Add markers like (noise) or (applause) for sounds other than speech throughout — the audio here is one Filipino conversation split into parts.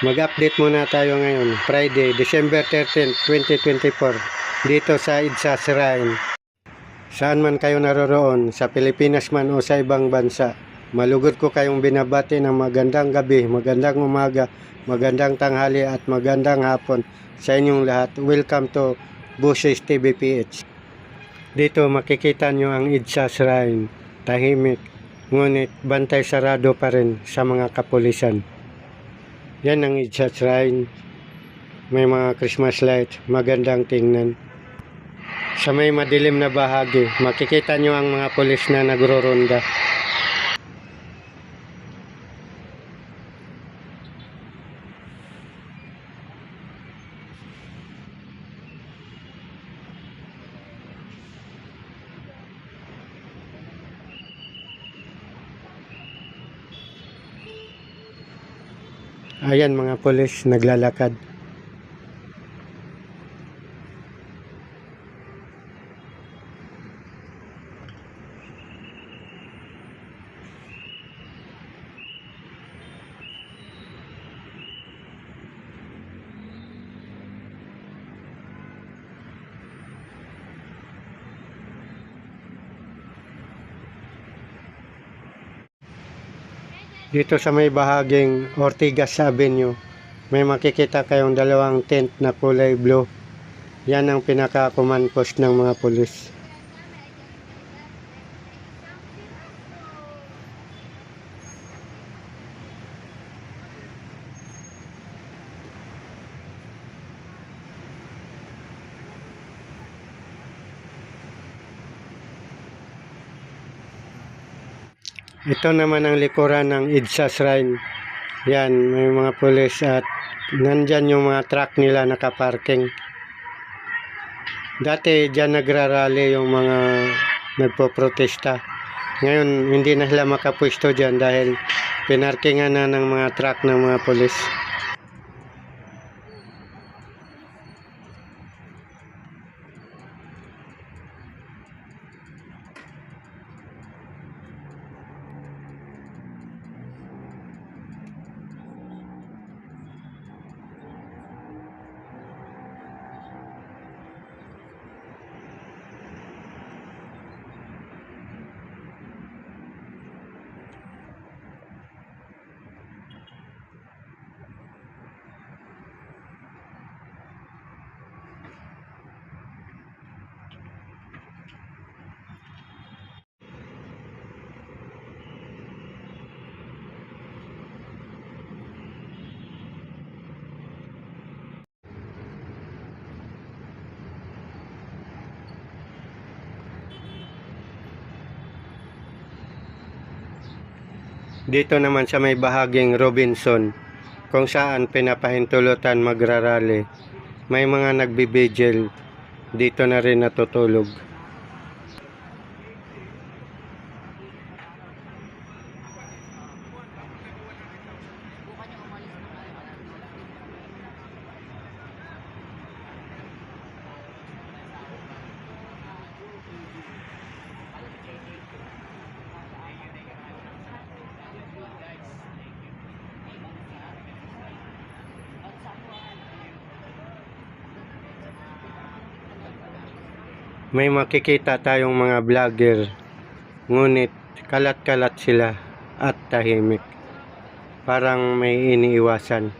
Mag-update muna tayo ngayon, Friday, December 13, 2024, dito sa Idsa Shrine. Saan man kayo naroroon, sa Pilipinas man o sa ibang bansa, malugod ko kayong binabati ng magandang gabi, magandang umaga, magandang tanghali at magandang hapon sa inyong lahat. Welcome to Bushes TV PH. Dito makikita nyo ang Idsa Shrine, tahimik, ngunit bantay sarado pa rin sa mga kapulisan. Yan ang Idsa Shrine. May mga Christmas lights, magandang tingnan. Sa may madilim na bahagi, makikita nyo ang mga pulis na nagroronda. Ayan mga pulis naglalakad. Dito sa may bahaging Ortigas Avenue, may makikita kayong dalawang tent na kulay blue. Yan ang pinaka-command post ng mga pulis. Ito naman ang likuran ng Idsa Shrine. Yan, may mga pulis at nandyan yung mga truck nila nakaparking. Dati dyan nagrarally yung mga nagpo-protesta. Ngayon, hindi na sila makapwesto dyan dahil pinarkingan na ng mga truck ng mga pulis. Dito naman sa may bahaging Robinson, kung saan pinapahintulutan magrarally, may mga nagbibigil dito na rin natutulog. May makikita tayong mga vlogger, ngunit kalat-kalat sila at tahimik. Parang may iniiwasan.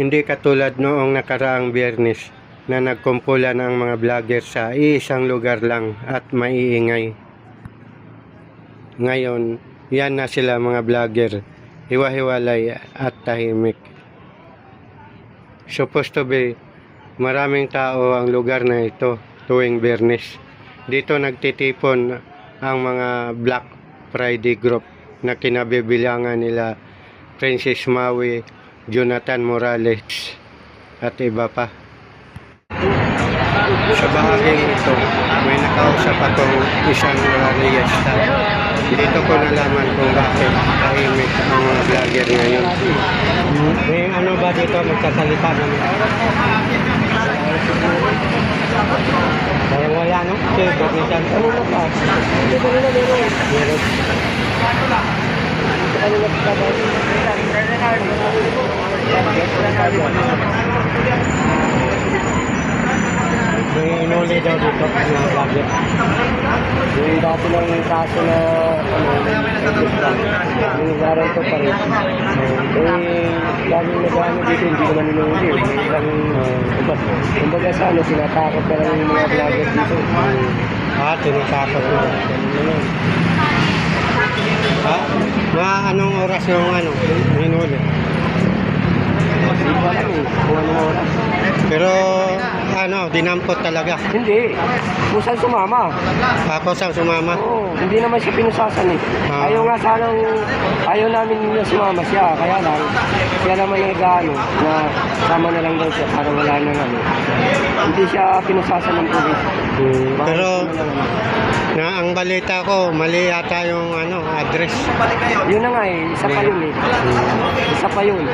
Hindi katulad noong nakaraang biyernes na nagkumpulan ang mga vlogger sa iisang lugar lang at maiingay. Ngayon, yan na sila mga vlogger, hiwa-hiwalay at tahimik. Supposed to be, maraming tao ang lugar na ito tuwing biyernes. Dito nagtitipon ang mga Black Friday group na kinabibilangan nila Princess Maui, Jonathan Morales at iba pa. Sa bahaging ito, may nakausap akong isang rallyista. Dito ko nalaman kung bakit tahimik ang mga vlogger ngayon. May ano ba dito magsasalita naman? Parang wala no? Kasi Bognisan. Ano na pa? Hindi ko nila meron. Meron. Ano na pa ba? May inuli daw dito na vlogger. Yung dati ng kaso na ano, yung laraw ko pa rin. Eh, laging nag-ano dito, hindi naman inuuli. Hindi lang, uh, kumbaga sa ano, sinatakot ka lang yung mga vlogger dito. Ah, tinatakot mo. Ha? Mga anong oras yung ano, hinuli? Hindi ko alam eh, kung anong oras. Pero ano, dinampot talaga. Hindi, kung saan sumama. Ako sa sumama. Oo, hindi naman siya pinusasan eh. Ah. Ayaw nga sanang, ayaw namin na sumama siya. Kaya lang, siya naman yung nag-ano, na sama na lang daw siya para wala na ano. Hindi siya pinusasan ng pulis. Hmm, pero naman, ano? na ang balita ko, mali yata yung ano, address. Yun na nga eh, isa pa yun eh. Isa pa yun.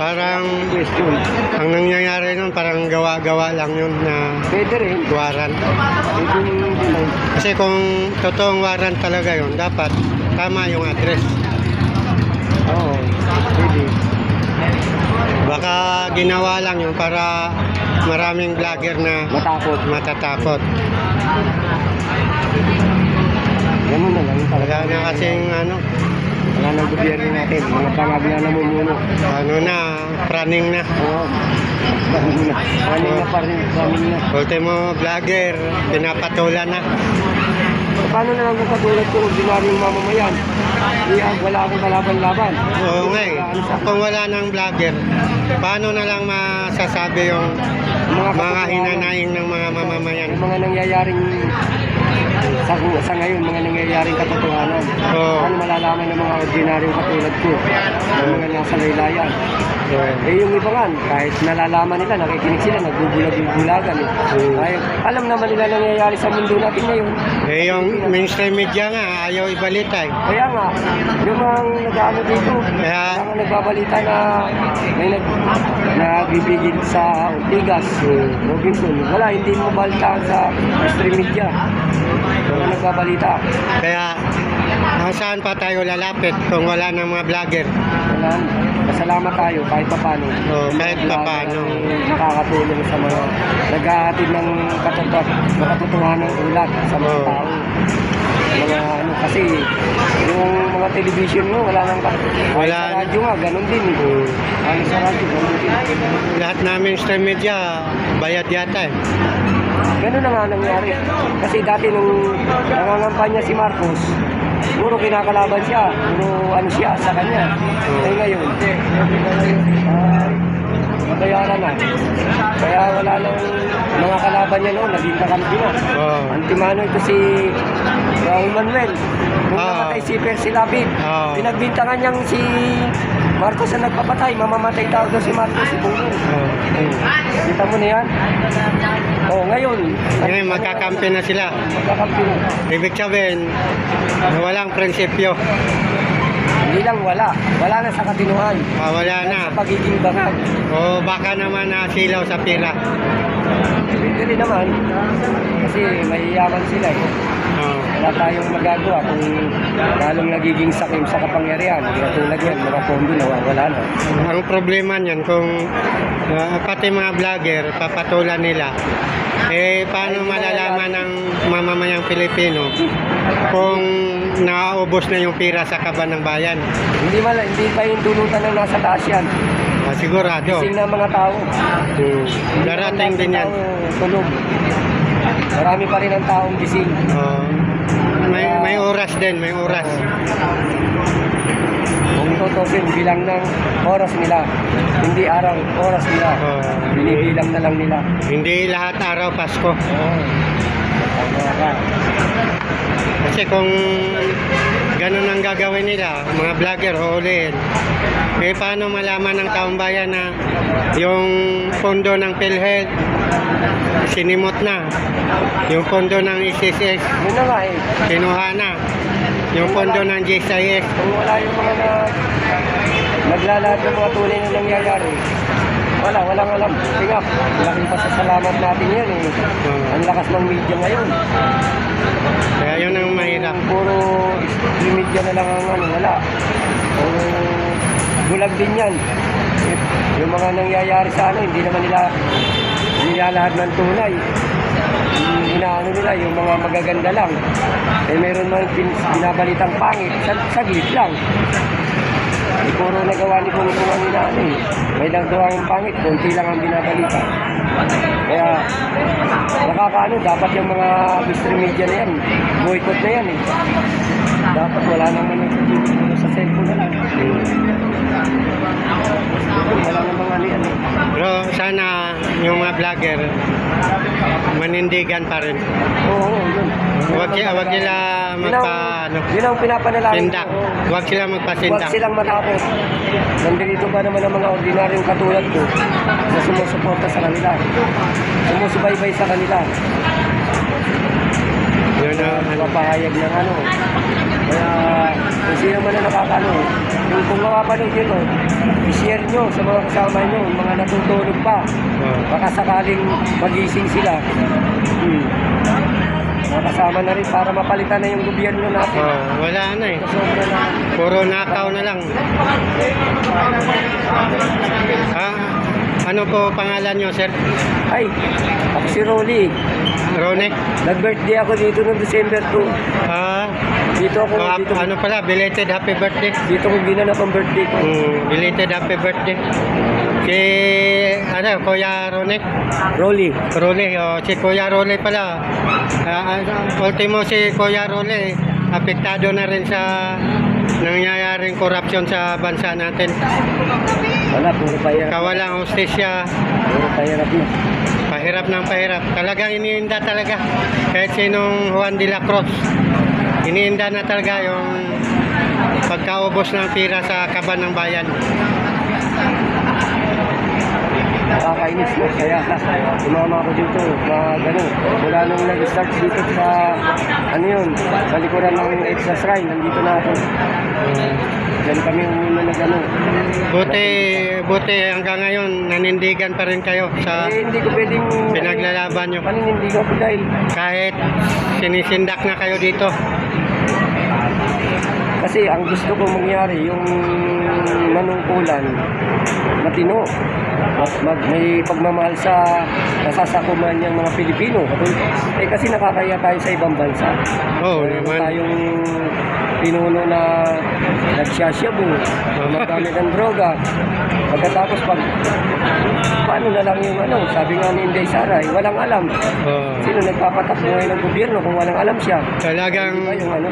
Parang Question. ang nangyayari nun parang gawa-gawa lang yun na Pwede rin. warrant. Pwede rin. Kasi kung totoong warrant talaga yun, dapat tama yung address. Oo, pwede. Baka ginawa lang yun para maraming vlogger na Matakot. matatakot. Ganun na lang Wala talaga. na kasing ano, Wala na gobyerno natin. Mga tangag na namumuno. ano na, praning na. Oo. Praning na. Pa rin. Praning na. Ultimo vlogger, pinapatulan na. Paano na lang kung katulad ko, ordinaryong mamamayan? Di, ah, wala akong kalaban-laban. Oo nga eh. Ano sa Kung wala ng vlogger, paano na lang masasabi yung mga, mga katotohanan? hinanaing ng mga mamamayan? Yung mga nangyayaring sa, sa ngayon, mga nangyayaring katotohanan. Oo. Paano malalaman ng mga ordinaryong katulad ko? Ng mga nasa laylayan. Eh yung iba nga, kahit nalalaman nila, nakikinig sila, nagbubulag-bulagan. Eh. Hmm. Ay, alam naman nila nangyayari sa mundo natin ngayon. Eh yung mainstream media nga, ayaw ibalita eh. Kaya nga, yung mga nag-ano dito, Kaya, Ako nagbabalita na may nag nagbibigil sa Ortigas, Robinson. Wala, hindi mo balita sa stream media. Wala nagbabalita. kaya saan pa tayo lalapit kung wala ng mga vlogger? Wala, pasalamat tayo kahit pa paano. Oh, kahit papaano. Nakakatulong sa mga naghahatid ng katotohan, makatotohanan ng ulat sa mga Oo. tao. Mga ano, kasi yung mga television mo, wala nang Wala. sa radyo nga, ganun din. Eh. Hmm. Kahit sa radyo, ganun din. Lahat na mainstream media, bayad yata eh. Ganun na nga nangyari. Kasi dati nung nangangampanya si Marcos, puro kinakalaban siya, puro ano siya sa kanya. Eh ngayon, ah, bayaran na. Kaya wala nang mga kalaban niya noon, naging kakampi na. Oh. Antimano ito si Raul Manuel. Nung Ah. namatay si Percy Lapid, Ah. pinagbintangan niyang si Marcos ang nagpapatay, mamamatay daw daw si Marcos si Bungo. Oh. Kita mo na yan? Oh, ngayon. Ngayon, magkakampi na sila. Magkakampi na. Ibig sabihin, walang prinsipyo. Hindi lang wala. Wala na sa katinuan. Ah, wala na. Sa pagiging bangag. O baka naman nasilaw sa pira. Pwede naman. Kasi mayayaman sila eh. Oh. Wala tayong magagawa kung lalong nagiging sakim sa kapangyarihan. Hindi tulad yan, mga pondo nawawala na. Ang problema niyan kung ah, pati mga vlogger papatulan nila eh paano malalaman ng mamamayang Pilipino kung naubos na yung pira sa kaban ng bayan? Hindi man, hindi pa yung dulutan ng nasa taas yan. Sigurado. Kasing na mga tao. Hmm. Darating din yan. Tulog. Marami pa rin ang taong gising. Oh. May, may oras din, may oras. Kung tutusin, bilang ng oras nila. Hindi araw, oras nila. Oh. Binibilang na lang nila. Hindi lahat araw Pasko. Oo. Ka. Kasi kung ganun ang gagawin nila, mga vlogger, huulihin. Eh, paano malaman ng taong bayan na yung pondo ng PhilHealth, sinimot na. Yung pondo ng SSS, eh. kinuha na. Yung pondo ng GSIS, Kung wala yung mga na, naglalat ng mga tunay na nangyayari, wala, walang alam. Kaya, laking pasasalamat natin yan eh. oh, Ang lakas ng media ngayon. kaya yun ang mahirap. Puro yung media na lang ang ano, wala. Puro bulag din yan. Yung mga nangyayari sa ano, hindi naman nila nilalahad ng tunay. Yung inaano nila, yung mga magaganda lang. Eh meron man pin, binabalitang pangit, sag, saglit lang. Eh, puro nagawa ni Pong Pong ang inaano eh. May nagawang pangit, konti lang ang binabalita. Kaya, nakakaano, dapat yung mga mainstream media na yan, boycott na yan eh. Dapat wala naman yung sa cellphone na lang. Wala namang ano yan eh. Pero sana yung mga vlogger manindigan pa rin. Oo, oo, yun. Huwag sila, ang- magpa, ano, Yun ang pinapanalangin sindak. ko. Huwag sila Huwag magpasindak. silang matakot. Nandito ba naman ang mga ordinaryong katulad ko na sumusuporta sa kanila. Sumusubaybay sa kanila. Yun ang, ano, Mapahayag ng ano. Kaya kung sino man na nakakano, yung kung makapanood yun, oh, i-share nyo sa mga kasama nyo, mga natutulog pa. oh. Baka sakaling magising sila. Hmm. Mga kasama na rin para mapalitan na yung gobyerno natin. Oh, wala na eh. Sobra na. Puro nakaw na lang. Ah, ano po pangalan nyo, sir? Ay, ako si Rolly. Rone? Nag-birthday ako dito noong December 2. Ah, Dito ako, ah, dito, ano pala, belated happy birthday. dito ko ginanap ang birthday ko. Mm, belated happy birthday. Si, ano, Kuya Rone? Rolly. Role, oh, si Kuya Role pala. Ah, ah, ultimo si Kuya Role, apektado na rin sa nangyayaring korupsyon sa bansa natin. Wala, puro pahirap. Kawalang hostesya, Puro pahirap na. pahirap ng pahirap. Talagang iniinda talaga. Kahit sinong Juan de la Cruz, iniinda na talaga yung pagkaubos ng pira sa kaban ng bayan. Nakakainis na. Kaya sumama ako dito. Na gano'n. Mula nung nag-start dito sa, ano yun, sa likuran ng Extra Shrine. Nandito na ako. Diyan kami umuna na gano'n. Buti, buti hanggang ngayon nanindigan pa rin kayo sa Eh, hindi ko pwedeng... pinaglalaban nyo. Paninindigan ko dahil Kahit sinisindak na kayo dito. Kasi ang gusto ko mangyari, yung manungkulan, matino. Mag, mag, may pagmamahal sa nasasakuman niyang mga Pilipino. Eh kasi nakakaya tayo sa ibang bansa. Oo Meron naman. tayong pinuno na nagsasyabu, magamit ng droga. Pagkatapos pag, paano na lang yung ano, sabi nga ni Inday Saray, walang alam. Oo. Sino nagpapatakbo ngayon ng gobyerno kung walang alam siya? Talagang ba yung ano,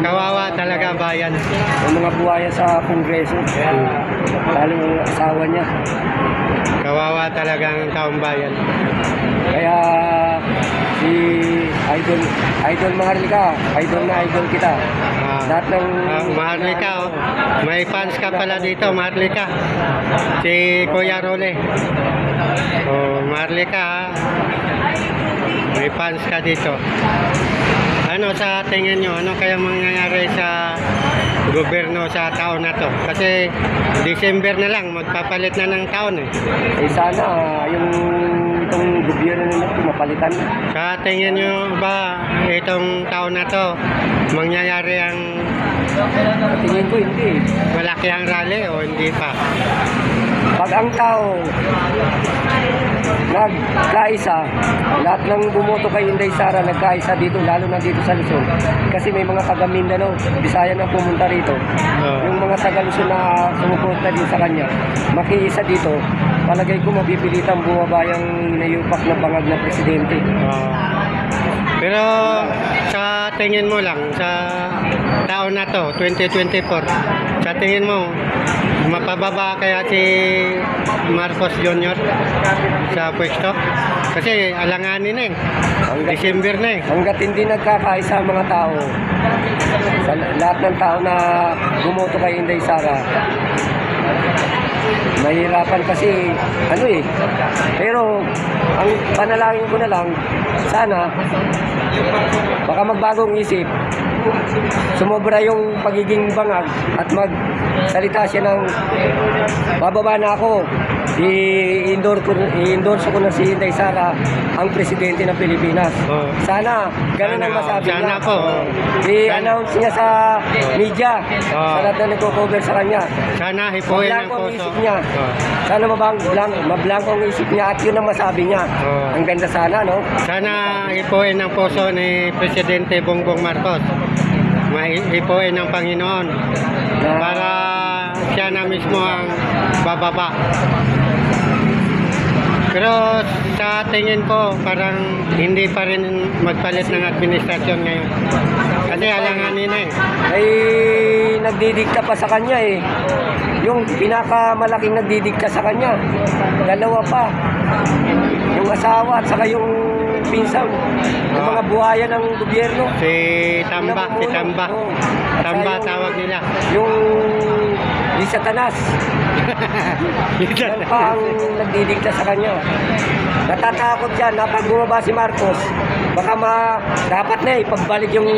kawawa talaga bayan. yung mga buhaya sa kongreso, lalo yung asawa niya. Kawawa talaga ang taong bayan. Kaya si Idol, Idol Maharlika, Idol na Idol kita. Ah, Lahat ng... ah, Maharlika, oh. may fans ka pala dito, Maharlika. Si Kuya Role. Oh, Maharlika, ah. may fans ka dito. Ano sa tingin nyo, ano kaya mangyayari sa gobyerno sa taon na to? Kasi December na lang, magpapalit na ng taon eh. Eh sana yung itong gobyerno na ito mapalitan. Sa tingin nyo ba itong taon na to, mangyayari ang Tingin ko hindi. malaki ang rally o hindi pa? Pag ang tao nagkaisa, lahat ng bumoto kay Inday Sara nagkaisa dito, lalo na dito sa Luzon. Kasi may mga taga Mindanao, Bisaya na pumunta rito. Oo. Yung mga taga Luzon na sumuporta din sa kanya, makiisa dito, palagay ko mapipilitan bumaba yung nayupak na bangag na presidente. Oo. pero sa tingin mo lang, sa taon na to, 2024, sa tingin mo, mapababa kaya si Marcos Jr. sa pwesto? Kasi alanganin na eh. Hanggat, December na eh. hanggat hindi nagkakaisa ang mga tao, sa lahat ng tao na bumoto kay Inday Sara, mahirapan kasi ano eh. Pero ang panalangin ko na lang, sana baka magbagong isip, sumobra yung pagiging bangag at magsalita siya ng bababa na ako, i-endorse ko, i-endorse ko na si Inday Sara ang presidente ng Pilipinas. Oo. Sana, ganun ang Sana, masabi sana niya. po. Oo. I-announce niya sa media, Oo. sa lahat na nagko-cover sa kanya. Sana hipuin ang puso. isip niya. Oh. Sana mabang, blank, mablangko ang isip niya at yun ang masabi niya. Ang ganda sana, no? Sana hipuin ng puso ni Presidente Bongbong Marcos. Maihipuin ng Panginoon Na, para siya na mismo ang bababa. Pero sa tingin ko, parang hindi pa rin magpalit ng administrasyon ngayon. Kasi alanganin na eh. ay nagdidikta pa sa kanya eh. Yung pinakamalaking nagdidikta sa kanya, dalawa pa. Yung asawa at saka yung pinsan, yung mga buhaya ng gobyerno. Si Tamba, si Tamba. Oo. Tamba yung- tawag nila. Yung di satanas, (laughs) yan pa ang nagdidikta sa kanya. Natatakot yan na pag bumaba si Marcos, baka ma, dapat na eh, pagbalik yung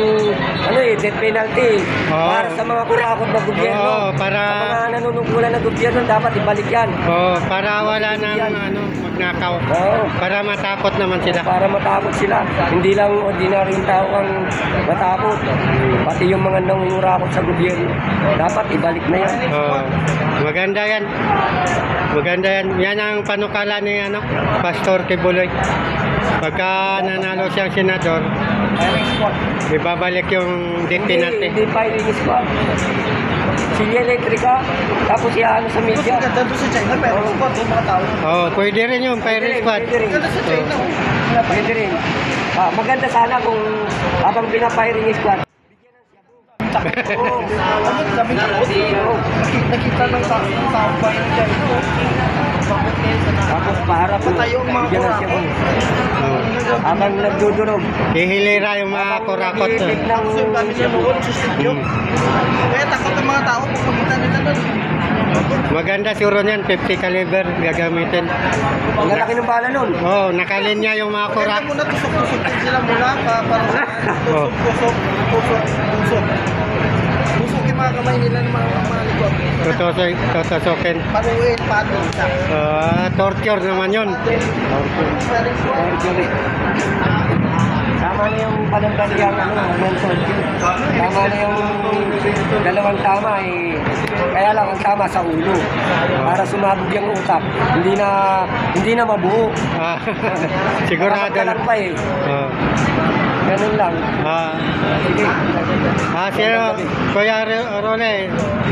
ano eh, death penalty Oo. para sa mga kurakot na gobyerno. Oo, para- Sa mga nanunungkulan ng gobyerno, dapat ibalik yan. Oh, para wala nang ano, magnakaw. Oo. Para matakot naman sila. Para matakot sila. Hindi lang ordinaryong tao ang matakot. Pati yung mga nangungurakot sa gobyerno. Dapat ibalik na yan. Oh, maganda yan. Maganda yan. Yan ang panukala ni ano, Pastor Kibuloy. Pagka nanalo siyang senador, ibabalik yung death Hindi, penalty. hindi firing squad. Silya elektrika, tapos yan sa media. Ganda doon sa China, pero spot yung mga tao. Oh, pwede rin yung fire squad. Pwede rin. Ganda sa China. oh. Pwede rin. Ah, maganda sana kung habang pinafiring squad. Oo. Kami, kami na Oo. Nakita ng tao, tao ba yun dyan? Tapos paharap mo. Patayo ang mga Bigyan ng siya kurakot. Oh. Habang nagdudurog. Hihilira yung mga kurakot. Nag-iipit ng Tapos yung kami siya noon sa studio. Kaya takot ang mga tao pag pumunta nila doon. Maganda siguro niyan, 50 caliber gagamitin. Ang lalaki ng bala nun. Oh, nakalinya yung mga Kaya kurak. muna tusok-tusok din sila mula pa, para (laughs) Oh. tusok-tusok, tusok, tusok. Yung mga kamay nila ng mga mga. Tutusok, tutusokin. Panuin, paano isa. Ah, torture naman yun. Squad. Mercury. Tama na yung panandaliang ano, mental. Tama na yung dalawang tama eh. Kaya lang ang tama sa ulo. Para sumabog yung utak. Hindi na hindi na mabuo. Ah, (laughs) sigurado na. Nakapagkalat pa eh. Oh. Ganun lang. Ah, Sige. Ah, sino, Kuya Ro- Rone,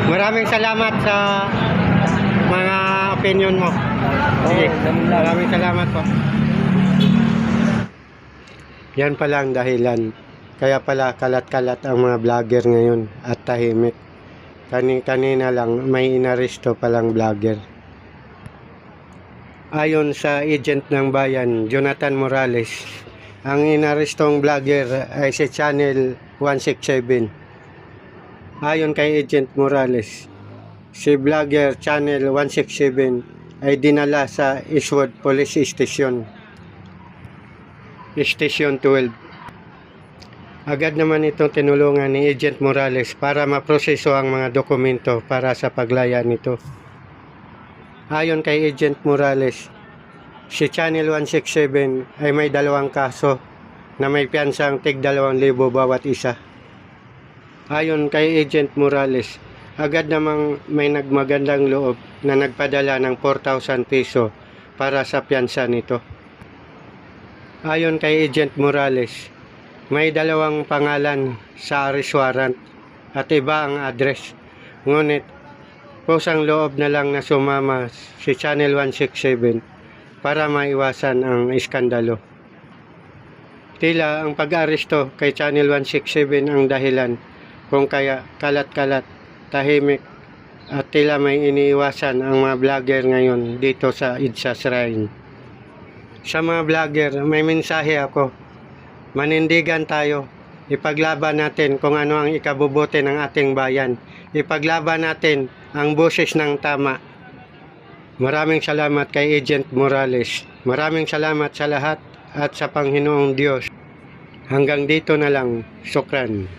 maraming salamat sa mga opinion mo. Sige, maraming salamat po. Yan pala ang dahilan. Kaya pala kalat-kalat ang mga vlogger ngayon at tahimik. Kani-kanina lang may inaresto palang vlogger. Ayon sa agent ng bayan, Jonathan Morales, ang inarestong vlogger ay si Channel 167. Ayon kay Agent Morales, si vlogger Channel 167 ay dinala sa Eastwood Police Station. Station 12. Agad naman itong tinulungan ni Agent Morales para maproseso ang mga dokumento para sa paglaya nito. Ayon kay Agent Morales, si Channel 167 ay may dalawang kaso na may piyansang tig 2,000 bawat isa. Ayon kay Agent Morales, agad namang may nagmagandang loob na nagpadala ng 4,000 piso para sa piyansa nito. Ayon kay Agent Morales, may dalawang pangalan sa arrest warrant at iba ang address. Ngunit, kusang loob na lang na sumama si Channel 167 para maiwasan ang iskandalo. Tila ang pag-aresto kay Channel 167 ang dahilan kung kaya kalat-kalat, tahimik at tila may iniiwasan ang mga vlogger ngayon dito sa Idsa Shrine. Sa mga vlogger, may mensahe ako. Manindigan tayo. Ipaglaban natin kung ano ang ikabubuti ng ating bayan. Ipaglaban natin ang boses ng tama. Maraming salamat kay Agent Morales. Maraming salamat sa lahat at sa Panginoong Diyos. Hanggang dito na lang. Sukran.